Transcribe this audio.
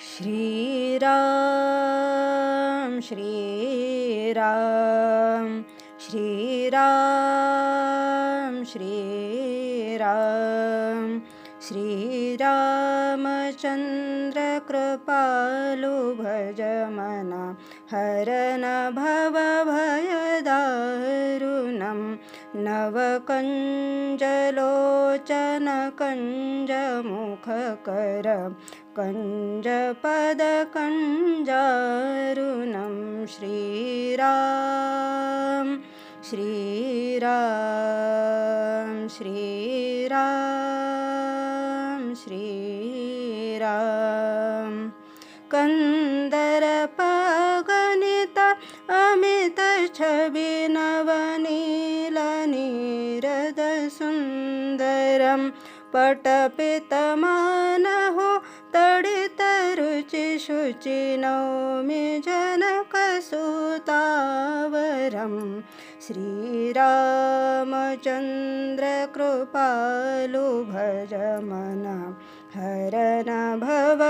श्रीराम श्रीराम श्रीराम श्रीराम श्रीरामचन्द्रकृपालु भज मना हरन भवभयदारुणं नवकञ्जलोचनकञ्जमुखकर कञ्जपदकञ्जारुणं श्रीराम श्रीराम श्रीराम श्रीराम। कन्दरपगणित अमितच्छविनवनीलनीरदसुन्दरं पटपितमानहो तडितरुचिशुचिनौमि जनकसुतावरं श्रीरामचन्द्रकृपालु भज मना हरन भवभयदारुणं